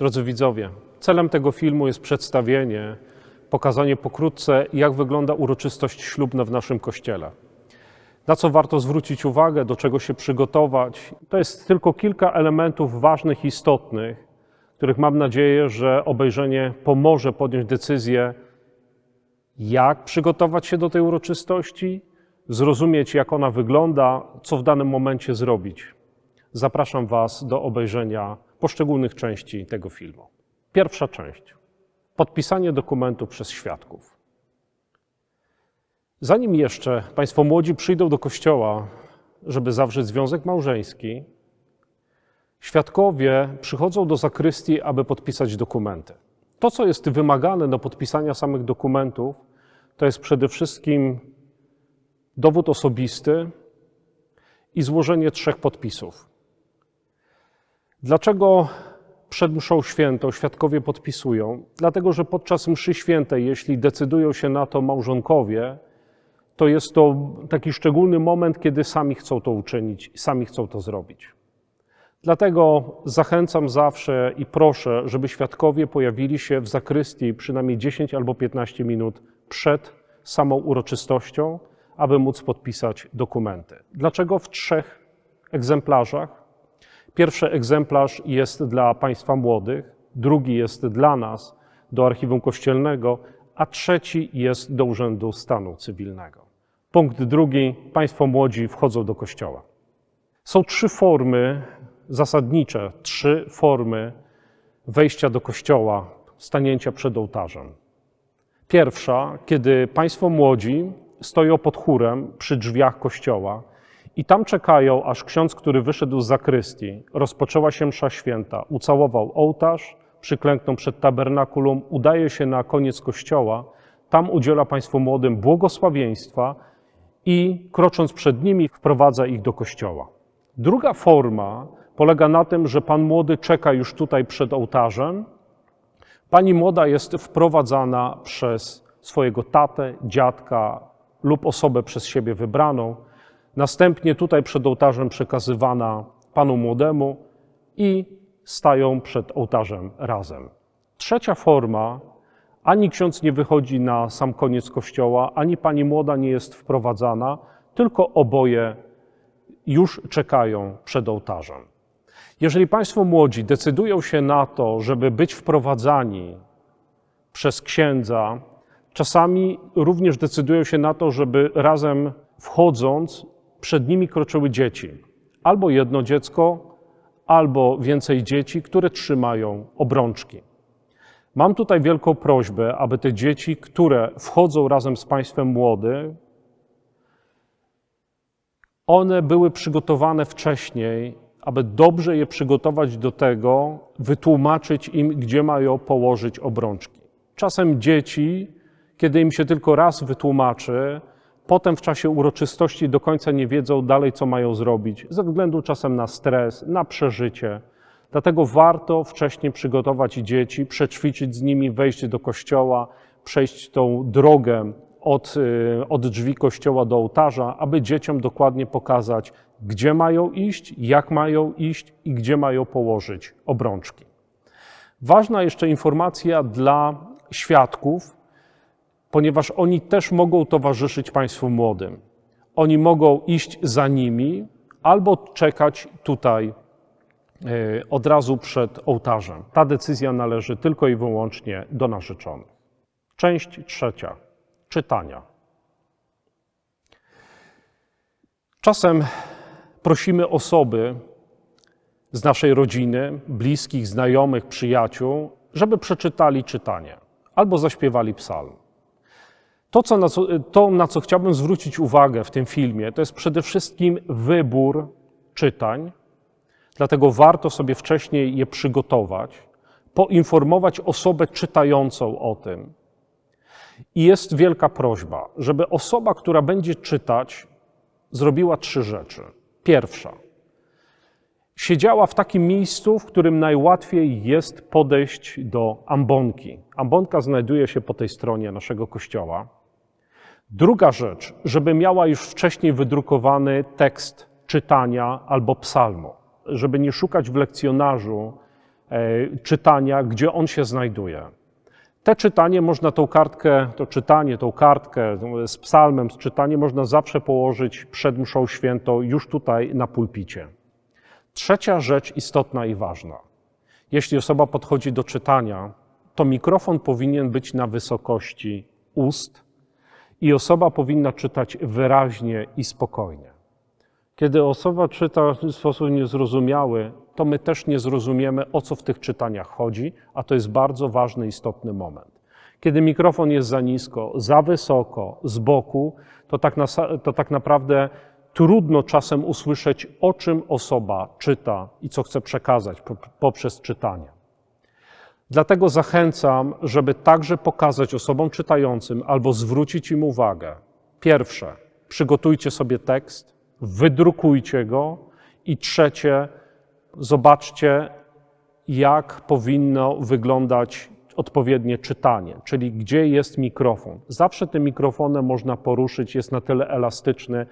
Drodzy widzowie, celem tego filmu jest przedstawienie, pokazanie pokrótce, jak wygląda uroczystość ślubna w naszym kościele. Na co warto zwrócić uwagę, do czego się przygotować. To jest tylko kilka elementów ważnych, istotnych, których mam nadzieję, że obejrzenie pomoże podjąć decyzję, jak przygotować się do tej uroczystości, zrozumieć, jak ona wygląda, co w danym momencie zrobić. Zapraszam Was do obejrzenia poszczególnych części tego filmu. Pierwsza część. Podpisanie dokumentu przez świadków. Zanim jeszcze Państwo młodzi przyjdą do kościoła, żeby zawrzeć związek małżeński, świadkowie przychodzą do zakrystii, aby podpisać dokumenty. To, co jest wymagane do podpisania samych dokumentów, to jest przede wszystkim dowód osobisty i złożenie trzech podpisów. Dlaczego przed mszą świętą świadkowie podpisują? Dlatego, że podczas mszy świętej, jeśli decydują się na to małżonkowie, to jest to taki szczególny moment, kiedy sami chcą to uczynić, sami chcą to zrobić. Dlatego zachęcam zawsze i proszę, żeby świadkowie pojawili się w zakrystii przynajmniej 10 albo 15 minut przed samą uroczystością, aby móc podpisać dokumenty. Dlaczego w trzech egzemplarzach? Pierwszy egzemplarz jest dla Państwa młodych, drugi jest dla nas, do archiwum kościelnego, a trzeci jest do Urzędu Stanu Cywilnego. Punkt drugi. Państwo młodzi wchodzą do kościoła. Są trzy formy zasadnicze, trzy formy wejścia do kościoła, stanięcia przed ołtarzem. Pierwsza, kiedy Państwo młodzi stoją pod chórem przy drzwiach kościoła i tam czekają, aż ksiądz, który wyszedł z zakrystii, rozpoczęła się msza święta, ucałował ołtarz, przyklęknął przed tabernakulum, udaje się na koniec kościoła, tam udziela Państwu młodym błogosławieństwa i krocząc przed nimi wprowadza ich do kościoła. Druga forma polega na tym, że Pan młody czeka już tutaj przed ołtarzem, Pani młoda jest wprowadzana przez swojego tatę, dziadka lub osobę przez siebie wybraną. Następnie tutaj przed ołtarzem przekazywana panu młodemu i stają przed ołtarzem razem. Trzecia forma, ani ksiądz nie wychodzi na sam koniec kościoła, ani pani młoda nie jest wprowadzana, tylko oboje już czekają przed ołtarzem. Jeżeli Państwo młodzi decydują się na to, żeby być wprowadzani przez księdza, czasami również decydują się na to, żeby razem wchodząc, przed nimi kroczyły dzieci. Albo jedno dziecko, albo więcej dzieci, które trzymają obrączki. Mam tutaj wielką prośbę, aby te dzieci, które wchodzą razem z Państwem młody, one były przygotowane wcześniej aby dobrze je przygotować do tego, wytłumaczyć im, gdzie mają położyć obrączki. Czasem dzieci, kiedy im się tylko raz wytłumaczy, potem w czasie uroczystości do końca nie wiedzą dalej, co mają zrobić, ze względu czasem na stres, na przeżycie. Dlatego warto wcześniej przygotować dzieci, przećwiczyć z nimi, wejść do kościoła, przejść tą drogę od, y, od drzwi kościoła do ołtarza, aby dzieciom dokładnie pokazać, gdzie mają iść, jak mają iść i gdzie mają położyć obrączki. Ważna jeszcze informacja dla świadków, ponieważ oni też mogą towarzyszyć Państwu młodym. Oni mogą iść za nimi albo czekać tutaj y, od razu przed ołtarzem. Ta decyzja należy tylko i wyłącznie do narzeczonych. Część trzecia czytania. Czasem prosimy osoby z naszej rodziny, bliskich, znajomych, przyjaciół, żeby przeczytali czytanie albo zaśpiewali psalm. To, co, na co, to, na co chciałbym zwrócić uwagę w tym filmie, to jest przede wszystkim wybór czytań, dlatego warto sobie wcześniej je przygotować, poinformować osobę czytającą o tym, i jest wielka prośba, żeby osoba, która będzie czytać, zrobiła trzy rzeczy. Pierwsza, siedziała w takim miejscu, w którym najłatwiej jest podejść do ambonki. Ambonka znajduje się po tej stronie naszego kościoła. Druga rzecz, żeby miała już wcześniej wydrukowany tekst czytania albo psalmu, żeby nie szukać w lekcjonarzu e, czytania, gdzie on się znajduje. Te czytanie można tą kartkę, to czytanie, tą kartkę z psalmem, z czytaniem można zawsze położyć przed mszą świętą, już tutaj na pulpicie. Trzecia rzecz istotna i ważna. Jeśli osoba podchodzi do czytania, to mikrofon powinien być na wysokości ust i osoba powinna czytać wyraźnie i spokojnie. Kiedy osoba czyta w sposób niezrozumiały, to my też nie zrozumiemy, o co w tych czytaniach chodzi, a to jest bardzo ważny, istotny moment. Kiedy mikrofon jest za nisko, za wysoko, z boku, to tak, na, to tak naprawdę trudno czasem usłyszeć, o czym osoba czyta i co chce przekazać poprzez czytanie. Dlatego zachęcam, żeby także pokazać osobom czytającym albo zwrócić im uwagę. Pierwsze, przygotujcie sobie tekst, wydrukujcie go i trzecie, zobaczcie, jak powinno wyglądać odpowiednie czytanie, czyli gdzie jest mikrofon. Zawsze tym mikrofonem można poruszyć, jest na tyle elastyczny.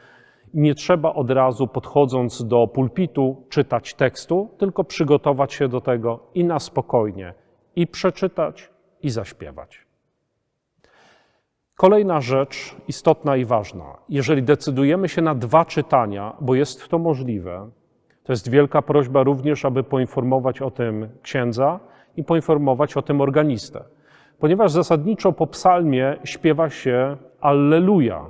Nie trzeba od razu podchodząc do pulpitu czytać tekstu, tylko przygotować się do tego i na spokojnie, i przeczytać, i zaśpiewać. Kolejna rzecz istotna i ważna. Jeżeli decydujemy się na dwa czytania, bo jest to możliwe, to jest wielka prośba również, aby poinformować o tym księdza i poinformować o tym organistę. Ponieważ zasadniczo po psalmie śpiewa się Alleluja.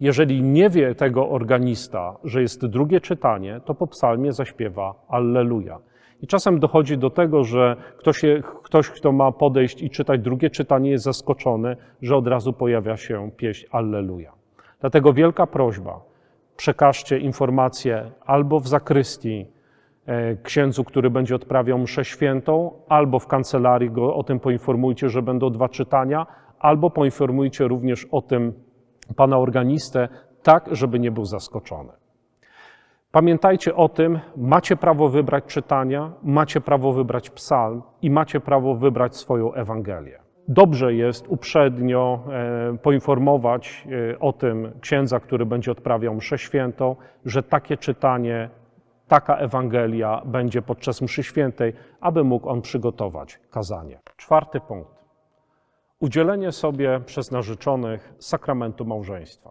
Jeżeli nie wie tego organista, że jest drugie czytanie, to po psalmie zaśpiewa Alleluja. I czasem dochodzi do tego, że ktoś, ktoś, kto ma podejść i czytać drugie czytanie, jest zaskoczony, że od razu pojawia się pieśń Alleluja. Dlatego wielka prośba, przekażcie informację albo w zakrystii e, księdzu, który będzie odprawiał mszę świętą, albo w kancelarii go o tym poinformujcie, że będą dwa czytania, albo poinformujcie również o tym pana organistę, tak, żeby nie był zaskoczony. Pamiętajcie o tym, macie prawo wybrać czytania, macie prawo wybrać psalm i macie prawo wybrać swoją Ewangelię. Dobrze jest uprzednio e, poinformować e, o tym księdza, który będzie odprawiał mszę świętą, że takie czytanie, taka Ewangelia będzie podczas mszy świętej, aby mógł on przygotować kazanie. Czwarty punkt. Udzielenie sobie przez narzeczonych sakramentu małżeństwa.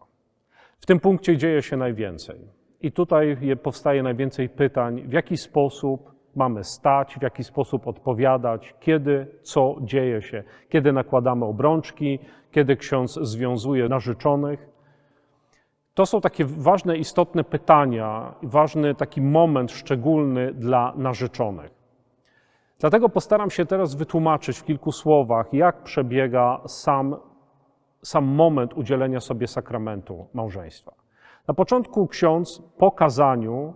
W tym punkcie dzieje się najwięcej. I tutaj powstaje najwięcej pytań, w jaki sposób mamy stać, w jaki sposób odpowiadać, kiedy, co dzieje się, kiedy nakładamy obrączki, kiedy ksiądz związuje narzeczonych. To są takie ważne, istotne pytania, ważny taki moment szczególny dla narzeczonych. Dlatego postaram się teraz wytłumaczyć w kilku słowach, jak przebiega sam, sam moment udzielenia sobie sakramentu małżeństwa. Na początku ksiądz po kazaniu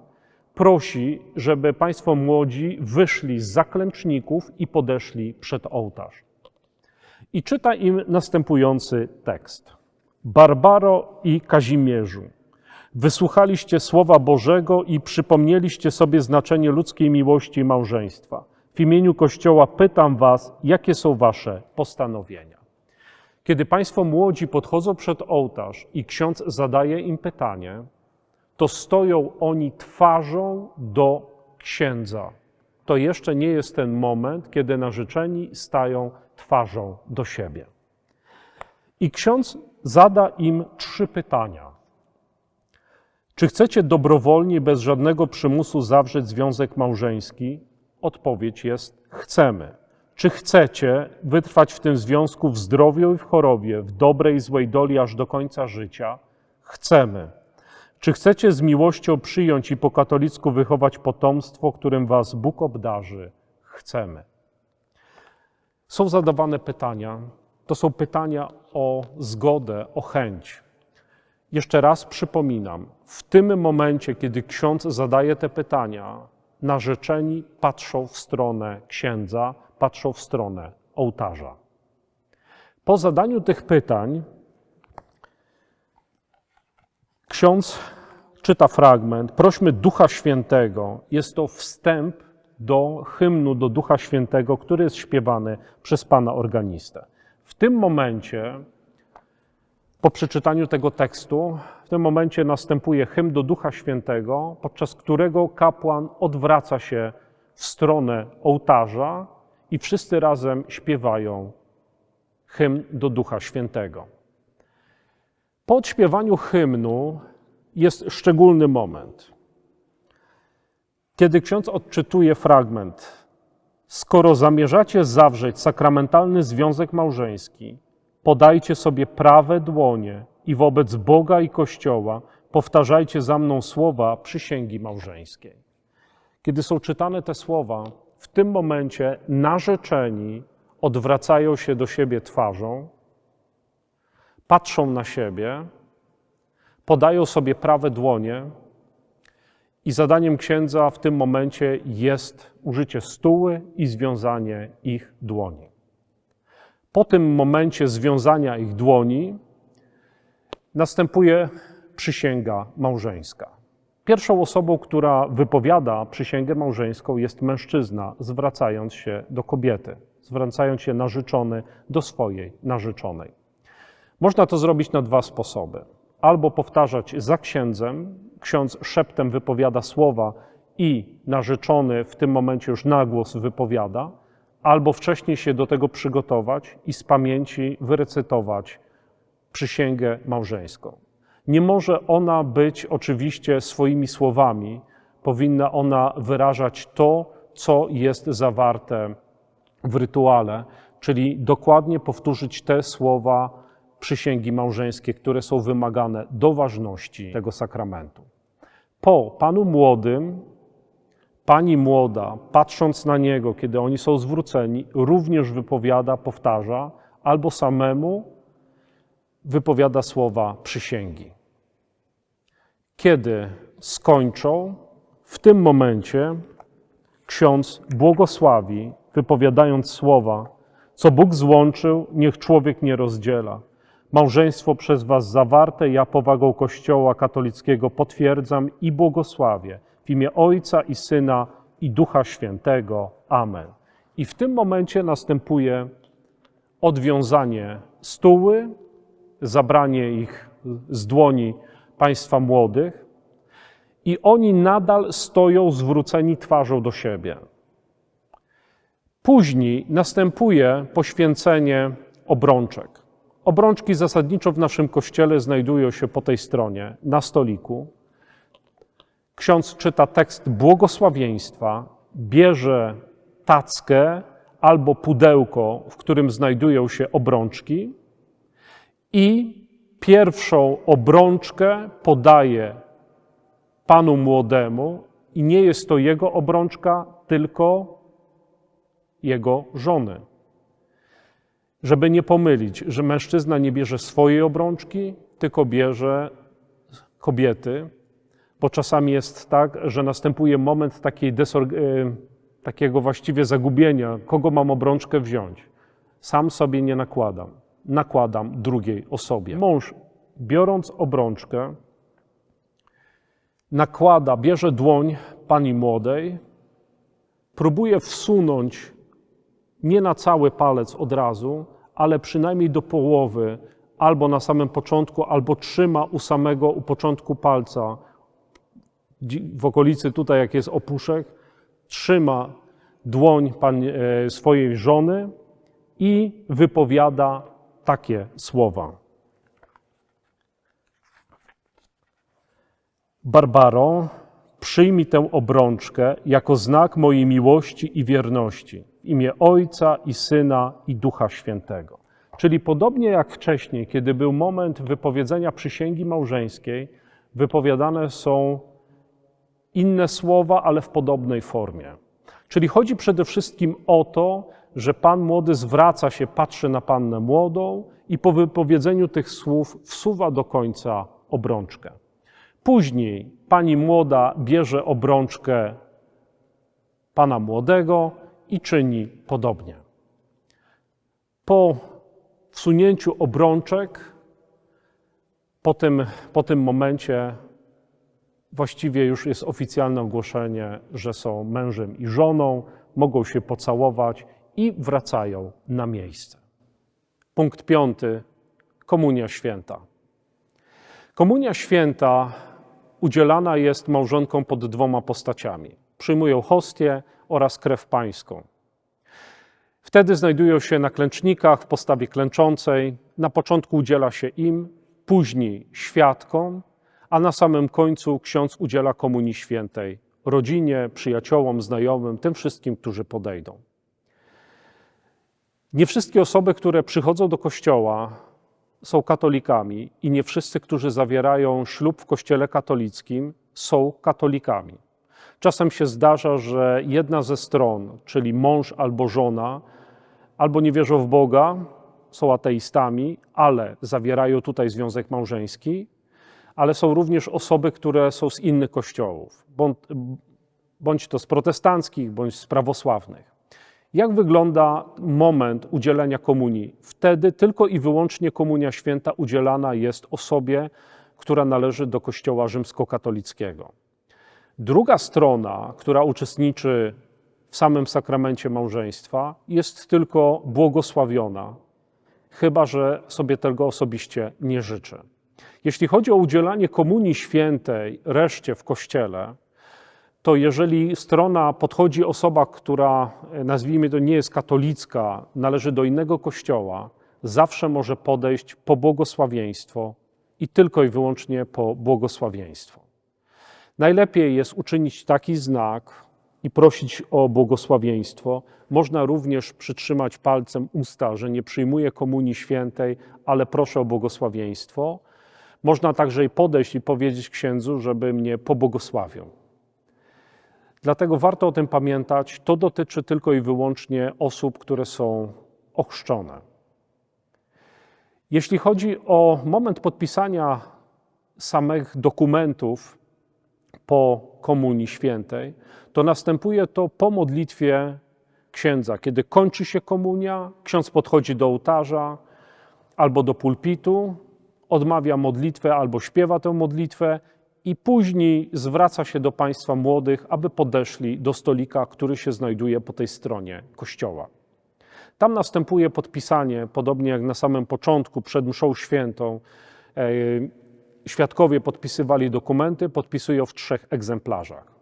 prosi, żeby państwo młodzi wyszli z zaklęczników i podeszli przed ołtarz. I czyta im następujący tekst. Barbaro i Kazimierzu, wysłuchaliście Słowa Bożego i przypomnieliście sobie znaczenie ludzkiej miłości i małżeństwa. W imieniu Kościoła pytam was, jakie są wasze postanowienia. Kiedy Państwo młodzi podchodzą przed ołtarz i ksiądz zadaje im pytanie, to stoją oni twarzą do księdza. To jeszcze nie jest ten moment, kiedy narzeczeni stają twarzą do siebie. I ksiądz zada im trzy pytania. Czy chcecie dobrowolnie, bez żadnego przymusu zawrzeć związek małżeński? Odpowiedź jest: chcemy. Czy chcecie wytrwać w tym związku w zdrowiu i w chorobie, w dobrej i złej doli aż do końca życia? Chcemy. Czy chcecie z miłością przyjąć i po katolicku wychować potomstwo, którym was Bóg obdarzy? Chcemy. Są zadawane pytania. To są pytania o zgodę, o chęć. Jeszcze raz przypominam, w tym momencie, kiedy ksiądz zadaje te pytania, narzeczeni patrzą w stronę księdza, patrzą w stronę ołtarza. Po zadaniu tych pytań ksiądz czyta fragment. Prośmy Ducha Świętego. Jest to wstęp do hymnu do Ducha Świętego, który jest śpiewany przez pana organistę. W tym momencie, po przeczytaniu tego tekstu, w tym momencie następuje hymn do Ducha Świętego, podczas którego kapłan odwraca się w stronę ołtarza i wszyscy razem śpiewają hymn do Ducha Świętego. Po odśpiewaniu hymnu jest szczególny moment, kiedy ksiądz odczytuje fragment. Skoro zamierzacie zawrzeć sakramentalny związek małżeński, podajcie sobie prawe dłonie i wobec Boga i Kościoła powtarzajcie za mną słowa przysięgi małżeńskiej. Kiedy są czytane te słowa, w tym momencie narzeczeni odwracają się do siebie twarzą, patrzą na siebie, podają sobie prawe dłonie i zadaniem księdza w tym momencie jest użycie stuły i związanie ich dłoni. Po tym momencie związania ich dłoni następuje przysięga małżeńska. Pierwszą osobą, która wypowiada przysięgę małżeńską, jest mężczyzna, zwracając się do kobiety, zwracając się narzeczony do swojej narzeczonej. Można to zrobić na dwa sposoby. Albo powtarzać za księdzem, ksiądz szeptem wypowiada słowa i narzeczony w tym momencie już na głos wypowiada, albo wcześniej się do tego przygotować i z pamięci wyrecytować przysięgę małżeńską. Nie może ona być oczywiście swoimi słowami, powinna ona wyrażać to, co jest zawarte w rytuale, czyli dokładnie powtórzyć te słowa przysięgi małżeńskie, które są wymagane do ważności tego sakramentu. Po panu młodym, pani młoda, patrząc na niego, kiedy oni są zwróceni, również wypowiada, powtarza, albo samemu wypowiada słowa przysięgi. Kiedy skończą, w tym momencie ksiądz błogosławi, wypowiadając słowa, co Bóg złączył, niech człowiek nie rozdziela. Małżeństwo przez Was zawarte, ja powagą Kościoła katolickiego potwierdzam i błogosławię w imię Ojca i Syna i Ducha Świętego. Amen. I w tym momencie następuje odwiązanie stuły, zabranie ich z dłoni państwa młodych, i oni nadal stoją zwróceni twarzą do siebie. Później następuje poświęcenie obrączek. Obrączki zasadniczo w naszym kościele znajdują się po tej stronie, na stoliku. Ksiądz czyta tekst błogosławieństwa, bierze tackę albo pudełko, w którym znajdują się obrączki i pierwszą obrączkę podaje panu młodemu i nie jest to jego obrączka, tylko jego żony. Żeby nie pomylić, że mężczyzna nie bierze swojej obrączki, tylko bierze kobiety, bo czasami jest tak, że następuje moment takiej e, takiego właściwie zagubienia, kogo mam obrączkę wziąć. Sam sobie nie nakładam nakładam drugiej osobie. Mąż, biorąc obrączkę, nakłada, bierze dłoń pani młodej, próbuje wsunąć nie na cały palec od razu, ale przynajmniej do połowy, albo na samym początku, albo trzyma u samego, u początku palca, w okolicy tutaj, jak jest opuszek, trzyma dłoń e, swojej żony i wypowiada takie słowa. Barbaro, przyjmij tę obrączkę jako znak mojej miłości i wierności w imię Ojca i Syna i Ducha Świętego. Czyli podobnie jak wcześniej, kiedy był moment wypowiedzenia przysięgi małżeńskiej, wypowiadane są inne słowa, ale w podobnej formie. Czyli chodzi przede wszystkim o to, że pan młody zwraca się, patrzy na pannę młodą i po wypowiedzeniu tych słów wsuwa do końca obrączkę. Później pani młoda bierze obrączkę pana młodego i czyni podobnie. Po wsunięciu obrączek, po tym, po tym momencie właściwie już jest oficjalne ogłoszenie, że są mężem i żoną, mogą się pocałować i wracają na miejsce. Punkt piąty. Komunia święta. Komunia święta udzielana jest małżonkom pod dwoma postaciami. Przyjmują hostię oraz krew pańską. Wtedy znajdują się na klęcznikach w postawie klęczącej. Na początku udziela się im, później świadkom, a na samym końcu ksiądz udziela komunii świętej rodzinie, przyjaciołom, znajomym, tym wszystkim, którzy podejdą. Nie wszystkie osoby, które przychodzą do kościoła, są katolikami i nie wszyscy, którzy zawierają ślub w kościele katolickim, są katolikami. Czasem się zdarza, że jedna ze stron, czyli mąż albo żona, albo nie wierzą w Boga, są ateistami, ale zawierają tutaj związek małżeński, ale są również osoby, które są z innych kościołów, bądź, to z protestanckich, bądź z prawosławnych. Jak wygląda moment udzielenia komunii? Wtedy tylko i wyłącznie komunia święta udzielana jest osobie, która należy do Kościoła rzymskokatolickiego. Druga strona, która uczestniczy w samym sakramencie małżeństwa, jest tylko błogosławiona, chyba że sobie tego osobiście nie życzy. Jeśli chodzi o udzielanie komunii świętej reszcie w kościele, to jeżeli strona podchodzi osoba, która nazwijmy to nie jest katolicka, należy do innego kościoła, zawsze może podejść po błogosławieństwo i tylko i wyłącznie po błogosławieństwo. Najlepiej jest uczynić taki znak i prosić o błogosławieństwo. Można również przytrzymać palcem usta, że nie przyjmuję komunii świętej, ale proszę o błogosławieństwo. Można także i podejść i powiedzieć księdzu, żeby mnie pobłogosławił. Dlatego warto o tym pamiętać. To dotyczy tylko i wyłącznie osób, które są ochrzczone. Jeśli chodzi o moment podpisania samych dokumentów po Komunii Świętej, to następuje to po modlitwie księdza. Kiedy kończy się komunia, ksiądz podchodzi do ołtarza albo do pulpitu, odmawia modlitwę albo śpiewa tę modlitwę i później zwraca się do państwa młodych, aby podeszli do stolika, który się znajduje po tej stronie kościoła. Tam następuje podpisanie, podobnie jak na samym początku, przed mszą świętą. E, świadkowie podpisywali dokumenty, podpisują w trzech egzemplarzach.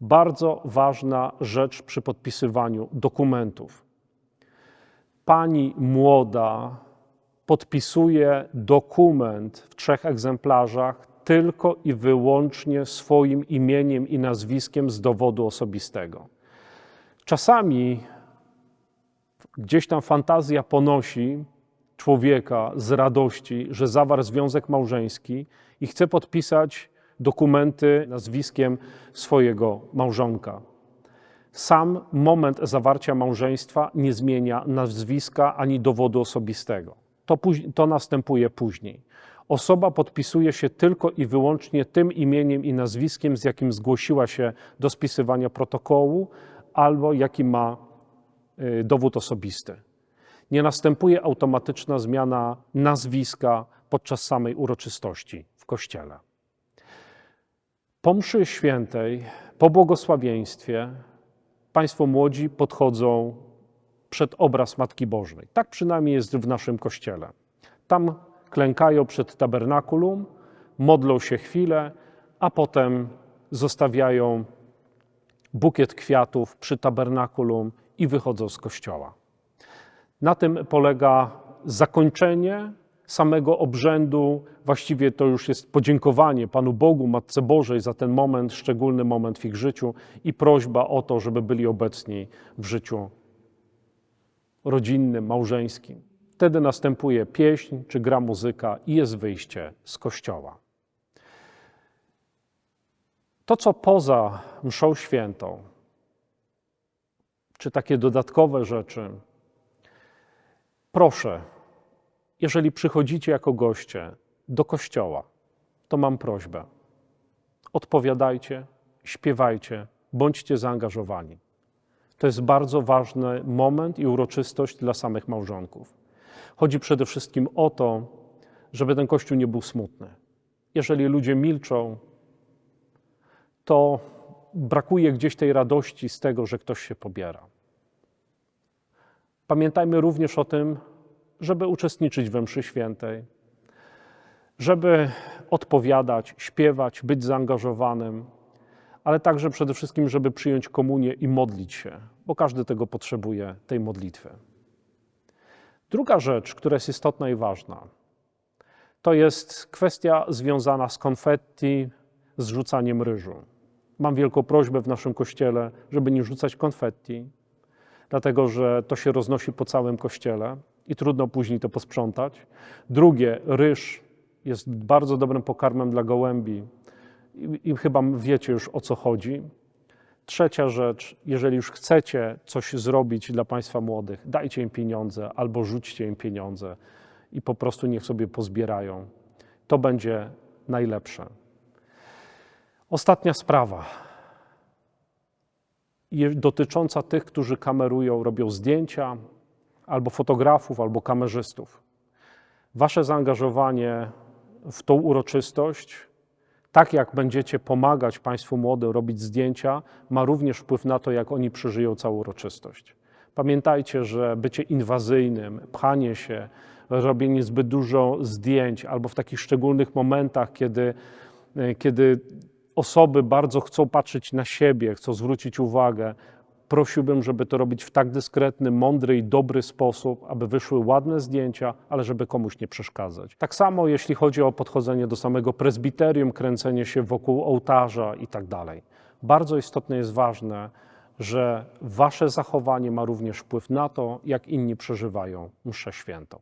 Bardzo ważna rzecz przy podpisywaniu dokumentów. Pani młoda podpisuje dokument w trzech egzemplarzach tylko i wyłącznie swoim imieniem i nazwiskiem z dowodu osobistego. Czasami gdzieś tam fantazja ponosi człowieka z radości, że zawarł związek małżeński i chce podpisać dokumenty nazwiskiem swojego małżonka. Sam moment zawarcia małżeństwa nie zmienia nazwiska ani dowodu osobistego. To, to następuje później. Osoba podpisuje się tylko i wyłącznie tym imieniem i nazwiskiem, z jakim zgłosiła się do spisywania protokołu albo jaki ma y, dowód osobisty. Nie następuje automatyczna zmiana nazwiska podczas samej uroczystości w kościele. Po mszy świętej, po błogosławieństwie, Państwo młodzi podchodzą przed obraz Matki Bożej. Tak przynajmniej jest w naszym kościele. Tam klękają przed tabernakulum, modlą się chwilę, a potem zostawiają bukiet kwiatów przy tabernakulum i wychodzą z kościoła. Na tym polega zakończenie samego obrzędu. Właściwie to już jest podziękowanie Panu Bogu, Matce Bożej za ten moment, szczególny moment w ich życiu i prośba o to, żeby byli obecni w życiu rodzinnym, małżeńskim. Wtedy następuje pieśń czy gra muzyka i jest wyjście z kościoła. To, co poza mszą świętą, czy takie dodatkowe rzeczy, proszę, jeżeli przychodzicie jako goście do kościoła, to mam prośbę. Odpowiadajcie, śpiewajcie, bądźcie zaangażowani. To jest bardzo ważny moment i uroczystość dla samych małżonków. Chodzi przede wszystkim o to, żeby ten kościół nie był smutny. Jeżeli ludzie milczą, to brakuje gdzieś tej radości z tego, że ktoś się pobiera. Pamiętajmy również o tym, żeby uczestniczyć we mszy świętej, żeby odpowiadać, śpiewać, być zaangażowanym, ale także przede wszystkim, żeby przyjąć komunię i modlić się, bo każdy tego potrzebuje, tej modlitwy. Druga rzecz, która jest istotna i ważna, to jest kwestia związana z konfetti, z rzucaniem ryżu. Mam wielką prośbę w naszym kościele, żeby nie rzucać konfetti, dlatego że to się roznosi po całym kościele i trudno później to posprzątać. Drugie, ryż jest bardzo dobrym pokarmem dla gołębi i, i chyba wiecie już o co chodzi. Trzecia rzecz, jeżeli już chcecie coś zrobić dla Państwa młodych, dajcie im pieniądze albo rzućcie im pieniądze i po prostu niech sobie pozbierają. To będzie najlepsze. Ostatnia sprawa dotycząca tych, którzy kamerują, robią zdjęcia, albo fotografów, albo kamerzystów. Wasze zaangażowanie w tą uroczystość, tak jak będziecie pomagać Państwu młodym robić zdjęcia, ma również wpływ na to, jak oni przeżyją całą uroczystość. Pamiętajcie, że bycie inwazyjnym, pchanie się, robienie zbyt dużo zdjęć, albo w takich szczególnych momentach, kiedy, e, kiedy osoby bardzo chcą patrzeć na siebie, chcą zwrócić uwagę, prosiłbym, żeby to robić w tak dyskretny, mądry i dobry sposób, aby wyszły ładne zdjęcia, ale żeby komuś nie przeszkadzać. Tak samo jeśli chodzi o podchodzenie do samego prezbiterium, kręcenie się wokół ołtarza i tak dalej. Bardzo istotne jest ważne, że wasze zachowanie ma również wpływ na to, jak inni przeżywają mszę świętą.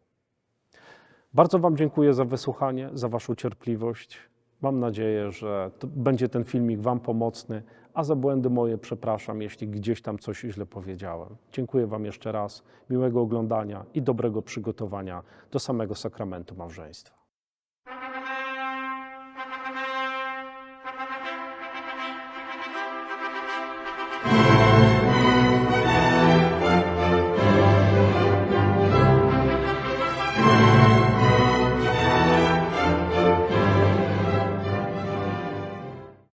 Bardzo Wam dziękuję za wysłuchanie, za Waszą cierpliwość. Mam nadzieję, że będzie ten filmik Wam pomocny, a za błędy moje przepraszam, jeśli gdzieś tam coś źle powiedziałem. Dziękuję Wam jeszcze raz, miłego oglądania i dobrego przygotowania do samego sakramentu małżeństwa.